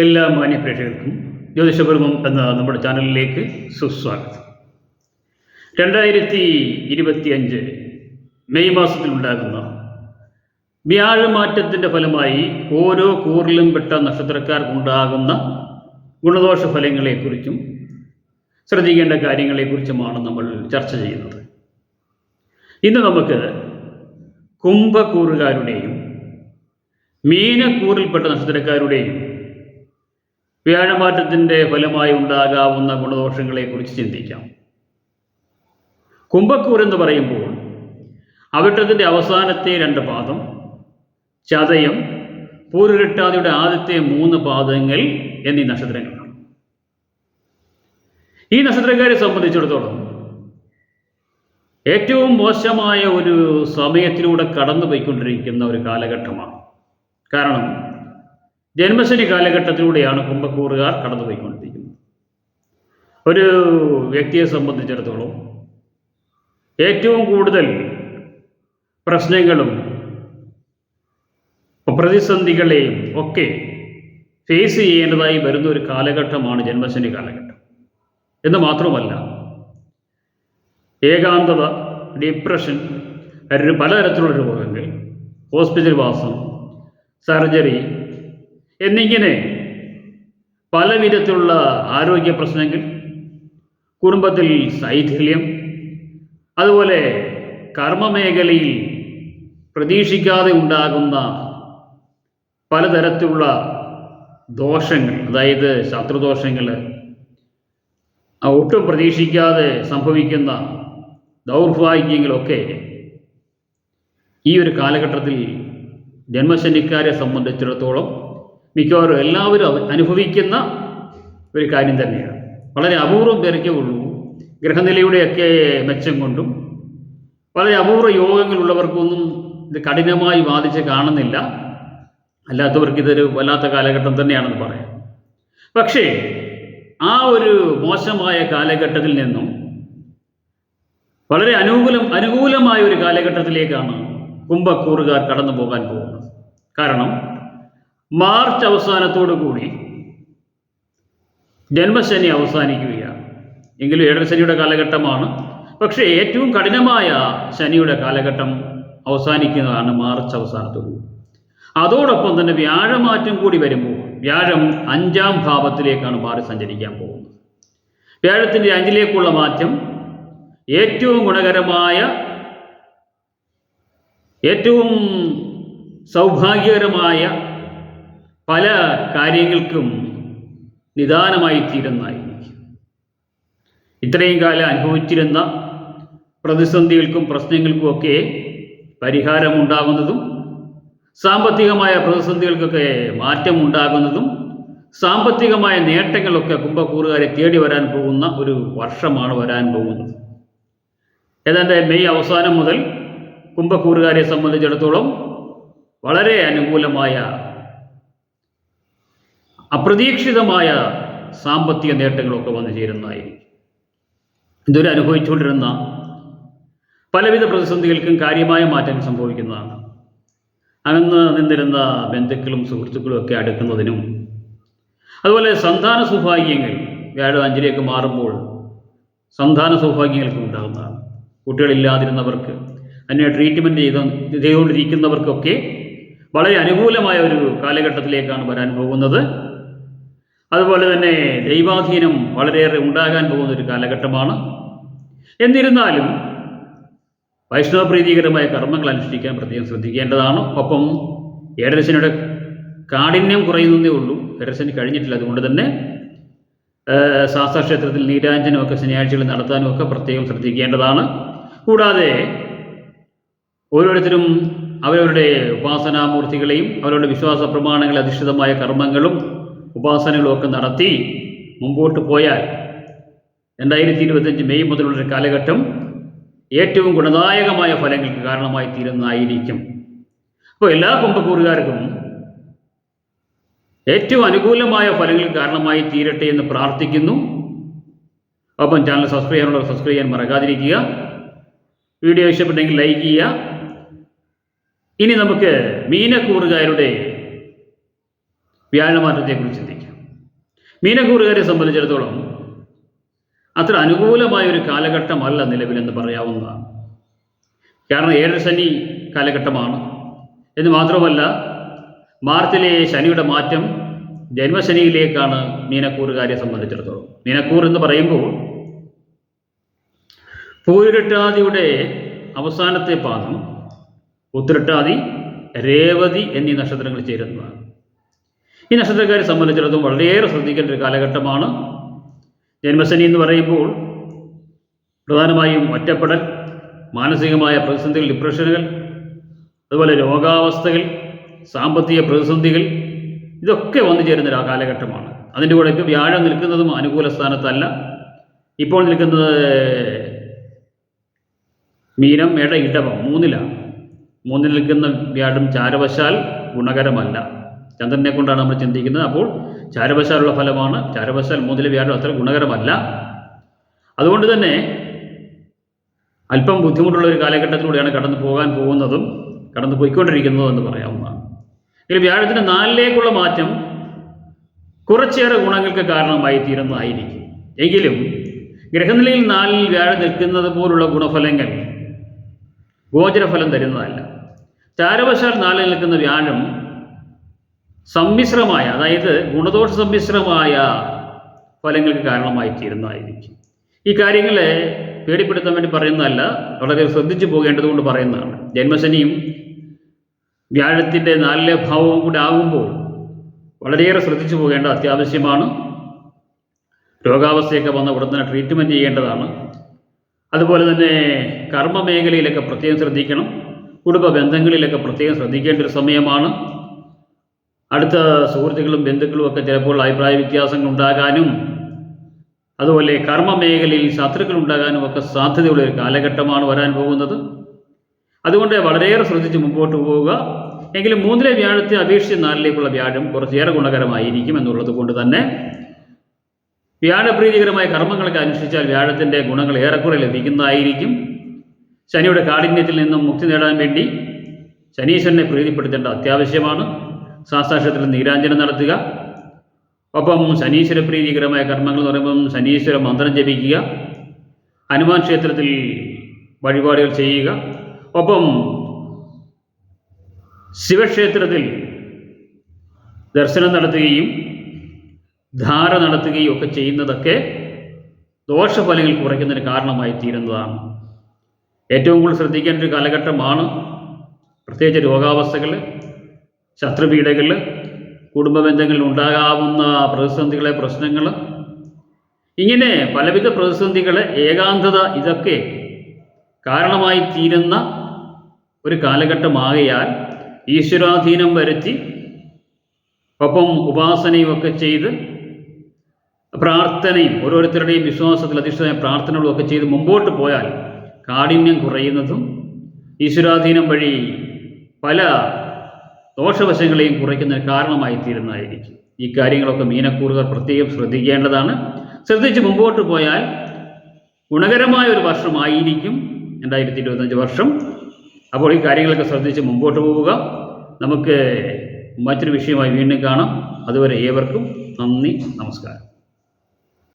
എല്ലാ മാന്യ പ്രേക്ഷകർക്കും ജ്യോതിഷപൂർവം എന്ന നമ്മുടെ ചാനലിലേക്ക് സുസ്വാഗതം. രണ്ടായിരത്തി ഇരുപത്തിയഞ്ച് മെയ് മാസത്തിലുണ്ടാകുന്ന വ്യാഴമാറ്റത്തിന്റെ ഫലമായി ഓരോ കൂറിലും പെട്ട നക്ഷത്രക്കാർക്കുണ്ടാകുന്ന ഗുണദോഷ ഫലങ്ങളെക്കുറിച്ചും ശ്രദ്ധിക്കേണ്ട കാര്യങ്ങളെക്കുറിച്ചുമാണ് നമ്മൾ ചർച്ച ചെയ്യുന്നത്. ഇന്ന് നമുക്ക് കുംഭക്കൂറുകാരുടെയും മീനക്കൂറിൽപ്പെട്ട നക്ഷത്രക്കാരുടെയും വ്യാഴമാറ്റത്തിന്റെ ഫലമായി ഉണ്ടാകാവുന്ന ഗുണദോഷങ്ങളെക്കുറിച്ച് ചിന്തിക്കാം. കുംഭക്കൂർ എന്ന് പറയുമ്പോൾ അവിട്ടത്തിന്റെ അവസാനത്തെ രണ്ട് പാദം ചതയം പൂരിട്ടാതിയുടെ ആദ്യത്തെ മൂന്ന് പാദങ്ങൾ എന്നീ നക്ഷത്രങ്ങളാണ്. ഈ നക്ഷത്രക്കാരെ സംബന്ധിച്ചിടത്തോളം ഏറ്റവും മോശമായ ഒരു സമയത്തിലൂടെ കടന്നു പോയിക്കൊണ്ടിരിക്കുന്ന ഒരു കാലഘട്ടമാണ്. കാരണം ജന്മശനി കാലഘട്ടത്തിലൂടെയാണ് കുംഭക്കൂറുകാർ കടന്നുപോയിക്കൊണ്ടിരിക്കുന്നത്. ഒരു വ്യക്തിയെ സംബന്ധിച്ചിടത്തോളം ഏറ്റവും കൂടുതൽ പ്രശ്നങ്ങളും പ്രതിസന്ധികളെയും ഒക്കെ ഫേസ് ചെയ്യേണ്ടതായി വരുന്ന ഒരു കാലഘട്ടമാണ് ജന്മശനി കാലഘട്ടം. എന്ന് മാത്രമല്ല ഏകാന്തത ഡിപ്രഷൻ പലതരത്തിലുള്ള രോഗങ്ങൾ ഹോസ്പിറ്റൽ വാസം സർജറി എന്നിങ്ങനെ പല വിധത്തിലുള്ള ആരോഗ്യ പ്രശ്നങ്ങൾ കുടുംബത്തിൽ ശൈഥില്യം അതുപോലെ കർമ്മമേഖലയിൽ പ്രതീക്ഷിക്കാതെ ഉണ്ടാകുന്ന പലതരത്തിലുള്ള ദോഷങ്ങൾ അതായത് ശത്രുദോഷങ്ങൾ ഒട്ടും പ്രതീക്ഷിക്കാതെ സംഭവിക്കുന്ന ദൗർഭാഗ്യങ്ങളൊക്കെ ഈ ഒരു കാലഘട്ടത്തിൽ ജന്മശനിക്കാരെ സംബന്ധിച്ചിടത്തോളം മിക്കവാറും എല്ലാവരും അനുഭവിക്കുന്ന ഒരു കാര്യം തന്നെയാണ്. വളരെ അപൂർവം പേരൊക്കെ ഉള്ളൂ. ഗ്രഹനിലയുടെയൊക്കെ മെച്ചം കൊണ്ടും വളരെ അപൂർവ യോഗങ്ങളുള്ളവർക്കൊന്നും ഇത് കഠിനമായി ബാധിച്ച് കാണുന്നില്ല. അല്ലാത്തവർക്ക് ഇതൊരു വല്ലാത്ത കാലഘട്ടം തന്നെയാണെന്ന് പറയാം. പക്ഷേ ആ ഒരു മോശമായ കാലഘട്ടത്തിൽ നിന്നും വളരെ അനുകൂലം അനുകൂലമായ ഒരു കാലഘട്ടത്തിലേക്കാണ് കുംഭക്കൂറുകാർ കടന്നു പോകാൻ പോകുന്നത്. കാരണം മാർച്ച് അവസാനത്തോടു കൂടി ജന്മശനി അവസാനിക്കുകയാണ്. എങ്കിലും ഏഴരശനിയുടെ കാലഘട്ടമാണ്. പക്ഷേ ഏറ്റവും കഠിനമായ ശനിയുടെ കാലഘട്ടം അവസാനിക്കുന്നതാണ് മാർച്ച് അവസാനത്തോടു അതോടൊപ്പം തന്നെ വ്യാഴമാറ്റം കൂടി വരുമ്പോൾ വ്യാഴം അഞ്ചാം ഭാവത്തിലേക്കാണ് മാറി സഞ്ചരിക്കാൻ പോകുന്നത്. വ്യാഴത്തിന്റെ അഞ്ചിലേക്കുള്ള മാറ്റം ഏറ്റവും ഗുണകരമായ ഏറ്റവും സൗഭാഗ്യകരമായ പല കാര്യങ്ങൾക്കും നിദാനമായി തീരുന്നതായിരിക്കും. ഇത്രയും കാലം അനുഭവിച്ചിരുന്ന പ്രതിസന്ധികൾക്കും പ്രശ്നങ്ങൾക്കുമൊക്കെ പരിഹാരമുണ്ടാകുന്നതും സാമ്പത്തികമായ പ്രതിസന്ധികൾക്കൊക്കെ മാറ്റമുണ്ടാകുന്നതും സാമ്പത്തികമായ നേട്ടങ്ങളൊക്കെ കുംഭക്കൂറുകാരെ തേടി വരാൻ പോകുന്ന ഒരു വർഷമാണ് വരാൻ പോകുന്നത്. ഏതാണ്ട് മെയ് അവസാനം മുതൽ കുംഭക്കൂറുകാരെ സംബന്ധിച്ചിടത്തോളം വളരെ അനുകൂലമായ അപ്രതീക്ഷിതമായ സാമ്പത്തിക നേട്ടങ്ങളൊക്കെ വന്നു ചേരുന്നതായിരിക്കും. ഇതുവരെ അനുഭവിച്ചുകൊണ്ടിരുന്ന പലവിധ പ്രതിസന്ധികൾക്കും കാര്യമായ മാറ്റം സംഭവിക്കുന്നതാണ്. അകന്ന് നിന്നിരുന്ന ബന്ധുക്കളും സുഹൃത്തുക്കളും ഒക്കെ അടുക്കുന്നതിനും അതുപോലെ സന്താന സൗഭാഗ്യങ്ങൾ വ്യാഴം അഞ്ചിലേക്ക് മാറുമ്പോൾ സന്താന സൗഭാഗ്യങ്ങൾക്ക് ഉണ്ടാകുന്നതാണ്. കുട്ടികളില്ലാതിരുന്നവർക്ക് അതിനെ ട്രീറ്റ്മെന്റ് ചെയ്ത ചെയ്തുകൊണ്ടിരിക്കുന്നവർക്കൊക്കെ വളരെ അനുകൂലമായ ഒരു കാലഘട്ടത്തിലേക്കാണ് വരാൻ പോകുന്നത്. അതുപോലെ തന്നെ ദൈവാധീനം വളരെയേറെ ഉണ്ടാകാൻ പോകുന്ന ഒരു കാലഘട്ടമാണ്. എന്നിരുന്നാലും വൈഷ്ണവ പ്രീതികരമായ കർമ്മങ്ങൾ അനുഷ്ഠിക്കാൻ പ്രത്യേകം ശ്രദ്ധിക്കേണ്ടതാണ്. ഒപ്പം ഏഴരശനിയുടെ കാഠിന്യം കുറയുന്നതേ ഉള്ളൂ. ഏഴരശനി കഴിഞ്ഞിട്ടില്ല. അതുകൊണ്ട് തന്നെ ശാസ്താക്ഷേത്രത്തിൽ നീരാഞ്ജനമൊക്കെ ശനിയാഴ്ചകളിൽ നടത്താനും ഒക്കെ പ്രത്യേകം ശ്രദ്ധിക്കേണ്ടതാണ്. കൂടാതെ ഓരോരുത്തരും അവരവരുടെ ഉപാസനാമൂർത്തികളെയും അവരുടെ വിശ്വാസ പ്രമാണങ്ങളെ അധിഷ്ഠിതമായ കർമ്മങ്ങളും ഉപാസനകളും ഒക്കെ നടത്തി മുമ്പോട്ട് പോയാൽ രണ്ടായിരത്തി ഇരുപത്തഞ്ച് മെയ് മുതലുള്ളൊരു കാലഘട്ടം ഏറ്റവും ഗുണദായകമായ ഫലങ്ങൾക്ക് കാരണമായി തീരുന്നതായിരിക്കും. അപ്പോൾ എല്ലാ കുംഭക്കൂറുകാർക്കും ഏറ്റവും അനുകൂലമായ ഫലങ്ങൾക്ക് കാരണമായി തീരട്ടെ എന്ന് പ്രാർത്ഥിക്കുന്നു. ഒപ്പം ചാനൽ സബ്സ്ക്രൈബ് ചെയ്യാനുള്ളവർ സബ്സ്ക്രൈബ് ചെയ്യാൻ മറക്കാതിരിക്കുക. വീഡിയോ ഇഷ്ടപ്പെട്ടെങ്കിൽ ലൈക്ക് ചെയ്യുക. ഇനി നമുക്ക് മീനക്കൂറുകാരുടെ വ്യാഴമാറ്റത്തെക്കുറിച്ച് ചിന്തിക്കാം. മീനക്കൂറുകാരെ സംബന്ധിച്ചിടത്തോളം അത്ര അനുകൂലമായ ഒരു കാലഘട്ടമല്ല നിലവിലെന്ന് പറയാവുന്നതാണ്. കാരണം ഏഴര ശനി കാലഘട്ടമാണ്. എന്ന് മാത്രമല്ല മാർച്ചിലെ ശനിയുടെ മാറ്റം ജന്മശനിയിലേക്കാണ് മീനക്കൂറുകാരെ സംബന്ധിച്ചിടത്തോളം. മീനക്കൂർ എന്ന് പറയുമ്പോൾ പൂരിട്ടാതിയുടെ അവസാനത്തെ പാദം ഉത്രട്ടാതി രേവതി എന്നീ നക്ഷത്രങ്ങൾ ചേരുന്നതാണ്. ഈ നക്ഷത്രക്കാരെ സംബന്ധിച്ചിടത്തോളം വളരെയേറെ ശ്രദ്ധിക്കേണ്ട ഒരു കാലഘട്ടമാണ്. ജന്മശനി എന്ന് പറയുമ്പോൾ പ്രധാനമായും ഒറ്റപ്പെടൽ മാനസികമായ പ്രതിസന്ധികൾ ഡിപ്രഷനുകൾ അതുപോലെ രോഗാവസ്ഥകൾ സാമ്പത്തിക പ്രതിസന്ധികൾ ഇതൊക്കെ വന്നു ചേരുന്ന ഒരു കാലഘട്ടമാണ്. അതിന്റെ കൂടെ ഇപ്പോൾ വ്യാഴം നിൽക്കുന്നതും അനുകൂല സ്ഥാനത്തല്ല. ഇപ്പോൾ നിൽക്കുന്നത് മീനം മേട ഇടവം മൂന്നിലാണ്. മൂന്നിൽ നിൽക്കുന്ന വ്യാഴം ചാരവശാൽ ഗുണകരമല്ല. ചന്ദ്രനെ കൊണ്ടാണ് നമ്മൾ ചിന്തിക്കുന്നത്. അപ്പോൾ ചാരവശാലുള്ള ഫലമാണ്. ചാരവശാൽ മൂന്നിലെ വ്യാഴം അത്ര ഗുണകരമല്ല. അതുകൊണ്ട് തന്നെ അല്പം ബുദ്ധിമുട്ടുള്ള ഒരു കാലഘട്ടത്തിലൂടെയാണ് കടന്നു പോകാൻ പോകുന്നതും കടന്നു പോയിക്കൊണ്ടിരിക്കുന്നതും എന്ന് പറയാവുന്നതാണ്. ഇതിൽ വ്യാഴത്തിന്റെ നാലിലേക്കുള്ള മാറ്റം കുറച്ചേറെ ഗുണങ്ങൾക്ക് കാരണമായി തീരുന്നതായിരിക്കും. എങ്കിലും ഗ്രഹനിലയിൽ നാലിൽ വ്യാഴം നിൽക്കുന്നത് പോലുള്ള ഗുണഫലങ്ങൾ ഗോചരഫലം തരുന്നതല്ല. ചാരവശാൽ നാലിൽ നിൽക്കുന്ന വ്യാഴം സമ്മിശ്രമായ അതായത് ഗുണദോഷ സമ്മിശ്രമായ ഫലങ്ങൾക്ക് കാരണമായി തീരുന്നതായിരിക്കും ഈ കാര്യങ്ങളെ പേടിപ്പെടുത്താൻ വേണ്ടി പറയുന്നതല്ല വളരെ ശ്രദ്ധിച്ചു പോകേണ്ടതുകൊണ്ട് പറയുന്നതാണ്. ജന്മശനിയും വ്യാഴത്തിന്റെ നാലിലെ ഭാവവും കൂടി ആകുമ്പോൾ വളരെയേറെ ശ്രദ്ധിച്ചു പോകേണ്ടത് അത്യാവശ്യമാണ്. രോഗാവസ്ഥയൊക്കെ വന്ന ഉടൻ തന്നെ ട്രീറ്റ്മെന്റ് ചെയ്യേണ്ടതാണ്. അതുപോലെ തന്നെ കർമ്മ മേഖലയിലൊക്കെ പ്രത്യേകം ശ്രദ്ധിക്കണം. കുടുംബ ബന്ധങ്ങളിലൊക്കെ പ്രത്യേകം ശ്രദ്ധിക്കേണ്ട ഒരു സമയമാണ്. അടുത്ത സുഹൃത്തുക്കളും ബന്ധുക്കളും ഒക്കെ ചിലപ്പോൾ അഭിപ്രായ വ്യത്യാസങ്ങൾ ഉണ്ടാകാനും അതുപോലെ കർമ്മ മേഖലയിൽ ശത്രുക്കൾ ഉണ്ടാകാനും ഒക്കെ സാധ്യതയുള്ള ഒരു കാലഘട്ടമാണ് വരാൻ പോകുന്നത്. അതുകൊണ്ട് വളരെയേറെ ശ്രദ്ധിച്ച് മുമ്പോട്ട് പോവുക. എങ്കിലും മൂന്നിലെ വ്യാഴത്തെ അപേക്ഷിച്ച് നാലിലേക്കുള്ള വ്യാഴം കുറച്ചേറെ ഗുണകരമായിരിക്കും എന്നുള്ളത് കൊണ്ട് തന്നെ വ്യാഴപ്രീതികരമായ കർമ്മങ്ങളൊക്കെ അനുഷ്ഠിച്ചാൽ വ്യാഴത്തിന്റെ ഗുണങ്ങൾ ഏറെക്കുറെ ലഭിക്കുന്നതായിരിക്കും. ശനിയുടെ കാഠിന്യത്തിൽ നിന്നും മുക്തി നേടാൻ വേണ്ടി ശനീശ്വരനെ പ്രീതിപ്പെടുത്തേണ്ട അത്യാവശ്യമാണ്. ശാസ്താക്ഷരത്തിൽ നീരാഞ്ജനം നടത്തുക. ഒപ്പം ശനീശ്വര പ്രീതികരമായ കർമ്മങ്ങൾ എന്ന് പറയുമ്പം ശനീശ്വര മന്ത്രം ജപിക്കുക. ഹനുമാൻ ക്ഷേത്രത്തിൽ വഴിപാടുകൾ ചെയ്യുക. ഒപ്പം ശിവക്ഷേത്രത്തിൽ ദർശനം നടത്തുകയും ധാര നടത്തുകയും ഒക്കെ ചെയ്യുന്നതൊക്കെ ദോഷഫലങ്ങൾ കുറയ്ക്കുന്നതിന് കാരണമായി തീരുന്നതാണ്. ഏറ്റവും കൂടുതൽ ശ്രദ്ധിക്കേണ്ട ഒരു കാലഘട്ടമാണ് പ്രത്യേകിച്ച് രോഗാവസ്ഥകൾ. ശത്രുപീഡകൾ കുടുംബ ബന്ധങ്ങളിൽ ഉണ്ടാകാവുന്ന പ്രതിസന്ധികളെ പ്രശ്നങ്ങൾ ഇങ്ങനെ പലവിധ പ്രതിസന്ധികൾ ഏകാന്തത ഇതൊക്കെ കാരണമായി തീരുന്ന ഒരു കാലഘട്ടമാകയാൽ ഈശ്വരാധീനം വരുത്തി ഒപ്പം ഉപാസനയും ഒക്കെ ചെയ്ത് പ്രാർത്ഥനയും ഓരോരുത്തരുടെയും വിശ്വാസത്തിൽ അധിഷ്ഠിതമായ പ്രാർത്ഥനകളും ഒക്കെ ചെയ്ത് മുമ്പോട്ട് പോയാൽ കാഠിന്യം കുറയുന്നതും ഈശ്വരാധീനം വഴി പല ദോഷവശങ്ങളെയും കുറയ്ക്കുന്ന കാരണമായി തീരുന്നതായിരിക്കും ഈ കാര്യങ്ങളൊക്കെ മീനക്കൂറുകാർ പ്രത്യേകം ശ്രദ്ധിക്കേണ്ടതാണ്. ശ്രദ്ധിച്ച് മുമ്പോട്ട് പോയാൽ ഗുണകരമായ ഒരു വർഷമായിരിക്കും രണ്ടായിരത്തി ഇരുപത്തഞ്ച് വർഷം. അപ്പോൾ ഈ കാര്യങ്ങളൊക്കെ ശ്രദ്ധിച്ച് മുമ്പോട്ട് പോവുക. നമുക്ക് മറ്റൊരു വിഷയമായി വീണ്ടും കാണാം. അതുവരെ ഏവർക്കും നന്ദി നമസ്കാരം.